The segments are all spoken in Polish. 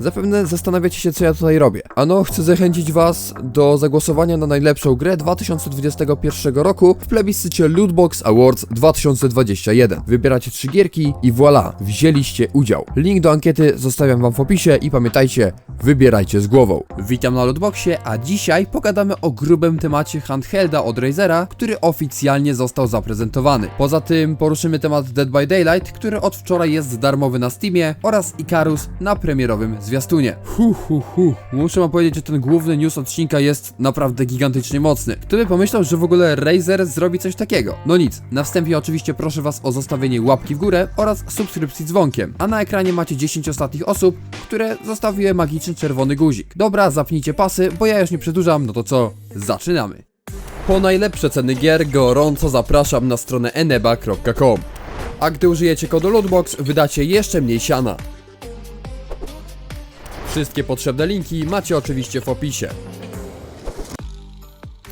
Zapewne zastanawiacie się, co ja tutaj robię. Ano, chcę zachęcić was do zagłosowania na najlepszą grę 2021 roku w plebiscycie Lootbox Awards 2021. Wybieracie trzy gierki i voilà, wzięliście udział. Link do ankiety zostawiam wam w opisie i pamiętajcie, wybierajcie z głową. Witam na Lootboxie, a dzisiaj pogadamy o grubym temacie handhelda od Razera, który oficjalnie został zaprezentowany. Poza tym poruszymy temat Dead by Daylight, który od wczoraj jest darmowy na Steamie oraz Icarus na premierowym zwiastunie. Hu, hu, hu. Muszę wam powiedzieć, że ten główny news odcinka jest naprawdę gigantycznie mocny. Kto by pomyślał, że w ogóle Razer zrobi coś takiego? No nic, na wstępie oczywiście proszę was o zostawienie łapki w górę oraz subskrypcji dzwonkiem, a na ekranie macie 10 ostatnich osób, które zostawiły magiczny czerwony guzik. Dobra, zapnijcie pasy, bo ja już nie przedłużam, no to co? Zaczynamy! Po najlepsze ceny gier gorąco zapraszam na stronę eneba.com. A gdy użyjecie kodu LOOTBOX wydacie jeszcze mniej siana. Wszystkie potrzebne linki macie oczywiście w opisie.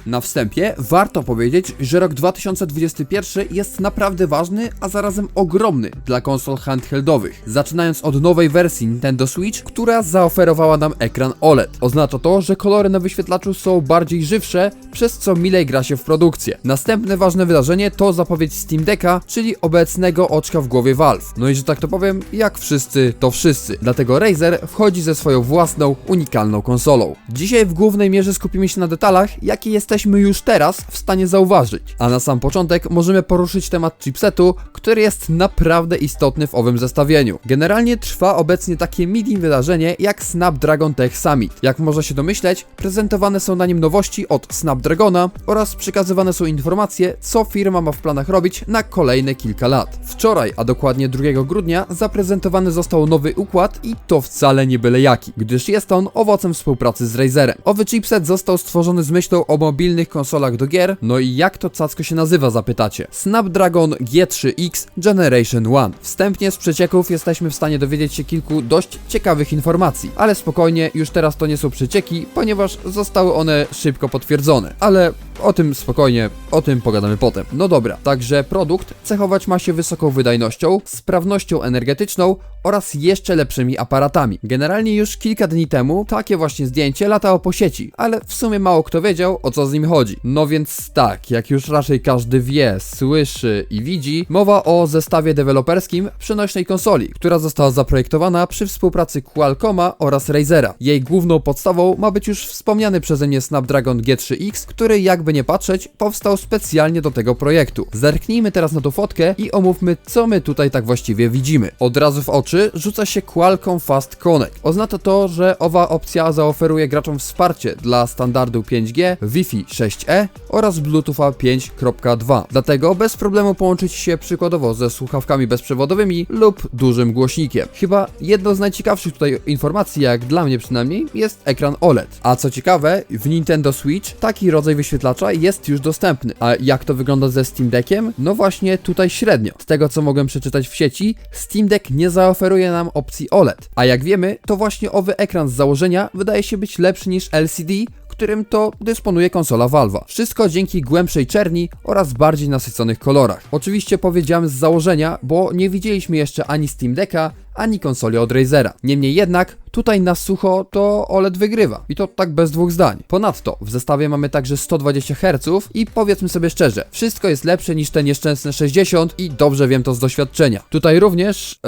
Na wstępie warto powiedzieć, że rok 2021 jest naprawdę ważny, a zarazem ogromny dla konsol handheldowych. Zaczynając od nowej wersji Nintendo Switch, która zaoferowała nam ekran OLED. Oznacza to, że kolory na wyświetlaczu są bardziej żywsze, przez co milej gra się w produkcję. Następne ważne wydarzenie to zapowiedź Steam Decka, czyli obecnego oczka w głowie Valve. No i że tak to powiem, jak wszyscy, to wszyscy. Dlatego Razer wchodzi ze swoją własną, unikalną konsolą. Dzisiaj w głównej mierze skupimy się na detalach, jakie jesteśmy już teraz w stanie zauważyć. A na sam początek możemy poruszyć temat chipsetu, który jest naprawdę istotny w owym zestawieniu. Generalnie trwa obecnie takie midi wydarzenie jak Snapdragon Tech Summit. Jak można się domyśleć, prezentowane są na nim nowości od Snapdragona oraz przekazywane są informacje, co firma ma w planach robić na kolejne kilka lat. Wczoraj, a dokładnie 2 grudnia, zaprezentowany został nowy układ i to wcale nie byle jaki, gdyż jest on owocem współpracy z Razerem. Owy chipset został stworzony z myślą o mobilnych konsolach do gier, no i jak to cacko się nazywa zapytacie? Snapdragon G3X Generation 1. Wstępnie z przecieków jesteśmy w stanie dowiedzieć się kilku dość ciekawych informacji, ale spokojnie, już teraz to nie są przecieki, ponieważ zostały one szybko potwierdzone. Ale o tym spokojnie, o tym pogadamy potem. No dobra, także produkt cechować ma się wysoką wydajnością, sprawnością energetyczną oraz jeszcze lepszymi aparatami. Generalnie już kilka dni temu takie właśnie zdjęcie latało po sieci, ale w sumie mało kto wiedział o co z nim chodzi. No więc tak, jak już raczej każdy wie, słyszy i widzi, mowa o zestawie deweloperskim przenośnej konsoli, która została zaprojektowana przy współpracy Qualcomma oraz Razera. Jej główną podstawą ma być już wspomniany przeze mnie Snapdragon G3X, który jakby nie patrzeć, powstał specjalnie do tego projektu. Zerknijmy teraz na tą fotkę i omówmy, co my tutaj tak właściwie widzimy. Od razu w oczy rzuca się Qualcomm Fast Connect. Oznacza to, że owa opcja zaoferuje graczom wsparcie dla standardu 5G, Wi-Fi 6E oraz Bluetootha 5.2. Dlatego bez problemu połączyć się przykładowo ze słuchawkami bezprzewodowymi lub dużym głośnikiem. Chyba jedną z najciekawszych tutaj informacji, jak dla mnie przynajmniej, jest ekran OLED. A co ciekawe, w Nintendo Switch taki rodzaj wyświetlacza jest już dostępny. A jak to wygląda ze Steam Deckiem? No właśnie tutaj średnio. Z tego co mogłem przeczytać w sieci, Steam Deck nie zaoferuje nam opcji OLED. A jak wiemy, to właśnie owy ekran z założenia wydaje się być lepszy niż LCD, którym to dysponuje konsola Valve'a. Wszystko dzięki głębszej czerni oraz bardziej nasyconych kolorach. Oczywiście powiedziałem z założenia, bo nie widzieliśmy jeszcze ani Steam Decka, ani konsoli od Razera. Niemniej jednak, tutaj na sucho to OLED wygrywa. I to tak bez dwóch zdań. Ponadto, w zestawie mamy także 120 Hz i powiedzmy sobie szczerze, wszystko jest lepsze niż te nieszczęsne 60 i dobrze wiem to z doświadczenia. Tutaj również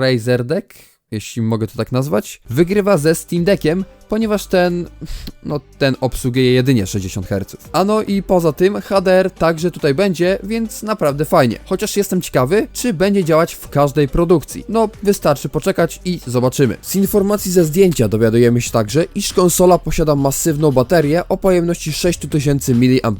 Razer Deck jeśli mogę to tak nazwać, wygrywa ze Steam Deckiem, ponieważ ten, no ten obsługuje jedynie 60 Hz. A no i poza tym HDR także tutaj będzie, więc naprawdę fajnie. Chociaż jestem ciekawy, czy będzie działać w każdej produkcji. No, wystarczy poczekać i zobaczymy. Z informacji ze zdjęcia dowiadujemy się także, iż konsola posiada masywną baterię o pojemności 6000 mAh.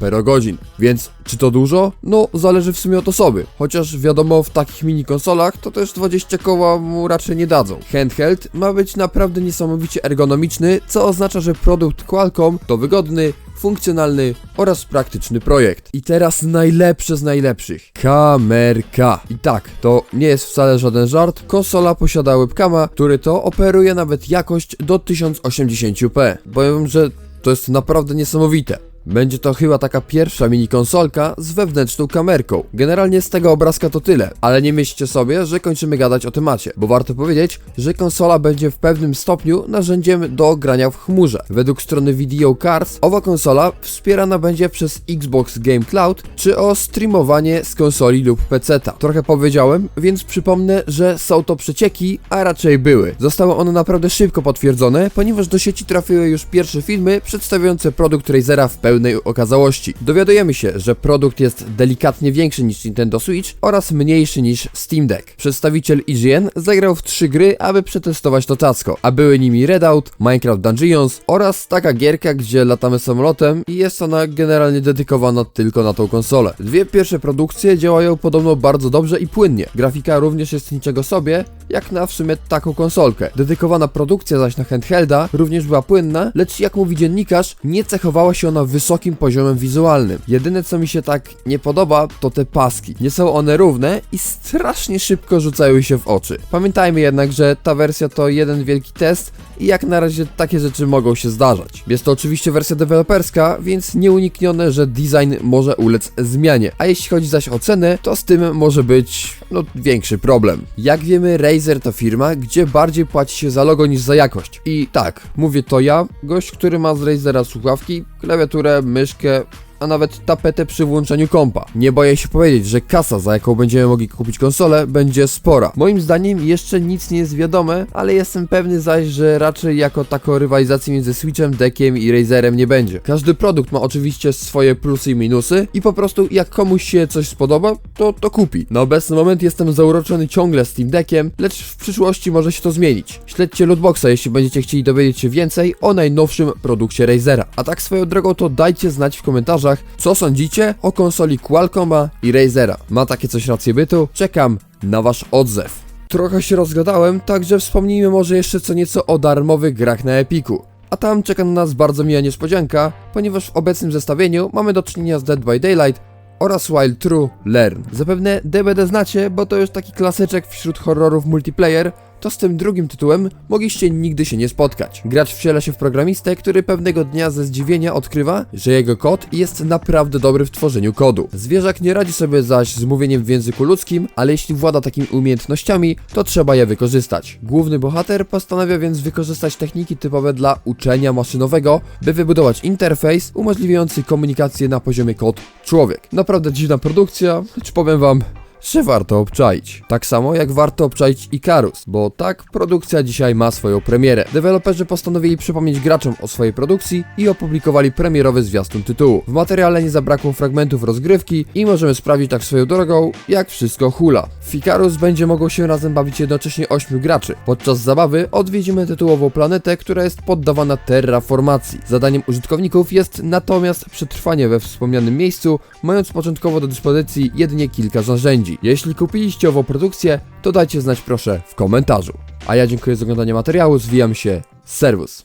Więc czy to dużo? No, zależy w sumie od osoby. Chociaż wiadomo, w takich mini konsolach to też 20 koła mu raczej nie dadzą. Handheld ma być naprawdę niesamowicie ergonomiczny, co oznacza, że produkt Qualcomm to wygodny, funkcjonalny oraz praktyczny projekt. I teraz najlepsze z najlepszych. Kamerka. I tak, to nie jest wcale żaden żart. Konsola posiada webcama, który to operuje nawet jakość do 1080p. Powiem, że to jest naprawdę niesamowite. Będzie to chyba taka pierwsza mini konsolka z wewnętrzną kamerką. Generalnie z tego obrazka to tyle, ale nie myślcie sobie, że kończymy gadać o temacie, bo warto powiedzieć, że konsola będzie w pewnym stopniu narzędziem do grania w chmurze. Według strony Video Cards owa konsola wspierana będzie przez Xbox Game Cloud czy o streamowanie z konsoli lub PC-ta. Trochę powiedziałem, więc przypomnę, że są to przecieki, a raczej były. Zostały one naprawdę szybko potwierdzone, ponieważ do sieci trafiły już pierwsze filmy przedstawiające produkt Razera w pełnej okazałości. Dowiadujemy się, że produkt jest delikatnie większy niż Nintendo Switch oraz mniejszy niż Steam Deck. Przedstawiciel IGN zagrał w trzy gry, aby przetestować to cacko, a były nimi Redout, Minecraft Dungeons oraz taka gierka, gdzie latamy samolotem i jest ona generalnie dedykowana tylko na tą konsolę. Dwie pierwsze produkcje działają podobno bardzo dobrze i płynnie. Grafika również jest niczego sobie, jak na w sumie taką konsolkę. Dedykowana produkcja zaś na handhelda również była płynna, lecz jak mówi dziennikarz, nie cechowała się ona wysokim poziomem wizualnym. Jedyne co mi się tak nie podoba, to te paski. Nie są one równe i strasznie szybko rzucają się w oczy. Pamiętajmy jednak, że ta wersja to jeden wielki test i jak na razie takie rzeczy mogą się zdarzać. Jest to oczywiście wersja deweloperska, więc nieuniknione, że design może ulec zmianie. A jeśli chodzi zaś o cenę, to z tym może być no większy problem. Jak wiemy, Razer to firma, gdzie bardziej płaci się za logo niż za jakość. I tak, mówię to ja, gość, który ma z Razera słuchawki, klawiaturę, myszkę, a nawet tapetę przy włączeniu kompa. Nie boję się powiedzieć, że kasa, za jaką będziemy mogli kupić konsolę, będzie spora. Moim zdaniem jeszcze nic nie jest wiadome, ale jestem pewny zaś, że raczej jako taką rywalizacji między Switchem, Deckiem i Razerem nie będzie. Każdy produkt ma oczywiście swoje plusy i minusy i po prostu jak komuś się coś spodoba, to to kupi. Na obecny moment jestem zauroczony ciągle Steam Deckiem, lecz w przyszłości może się to zmienić. Śledźcie Lootboxa, jeśli będziecie chcieli dowiedzieć się więcej o najnowszym produkcie Razera. A tak swoją drogą to dajcie znać w komentarzach, co sądzicie o konsoli Qualcomma i Razera. Ma takie coś rację bytu? Czekam na wasz odzew. Trochę się rozgadałem, także wspomnijmy może jeszcze co nieco o darmowych grach na Epiku. A tam czeka na nas bardzo miła niespodzianka, ponieważ w obecnym zestawieniu mamy do czynienia z Dead by Daylight oraz Wild True Learn. Zapewne DBD znacie, bo to już taki klasyczek wśród horrorów multiplayer, to z tym drugim tytułem mogliście nigdy się nie spotkać. Gracz wciela się w programistę, który pewnego dnia ze zdziwienia odkrywa, że jego kod jest naprawdę dobry w tworzeniu kodu. Zwierzak nie radzi sobie zaś z mówieniem w języku ludzkim, ale jeśli włada takimi umiejętnościami, to trzeba je wykorzystać. Główny bohater postanawia więc wykorzystać techniki typowe dla uczenia maszynowego, by wybudować interfejs umożliwiający komunikację na poziomie kod-człowiek. Naprawdę dziwna produkcja, lecz powiem wam, że warto obczaić. Tak samo jak warto obczaić Icarus, bo tak produkcja dzisiaj ma swoją premierę. Deweloperzy postanowili przypomnieć graczom o swojej produkcji i opublikowali premierowy zwiastun tytułu. W materiale nie zabrakło fragmentów rozgrywki i możemy sprawdzić tak swoją drogą, jak wszystko hula. W Icarus będzie mogło się razem bawić jednocześnie 8 graczy. Podczas zabawy odwiedzimy tytułową planetę, która jest poddawana terraformacji. Zadaniem użytkowników jest natomiast przetrwanie we wspomnianym miejscu, mając początkowo do dyspozycji jedynie kilka narzędzi. Jeśli kupiliście ową produkcję, to dajcie znać proszę w komentarzu. A ja dziękuję za oglądanie materiału, zwijam się, serwus.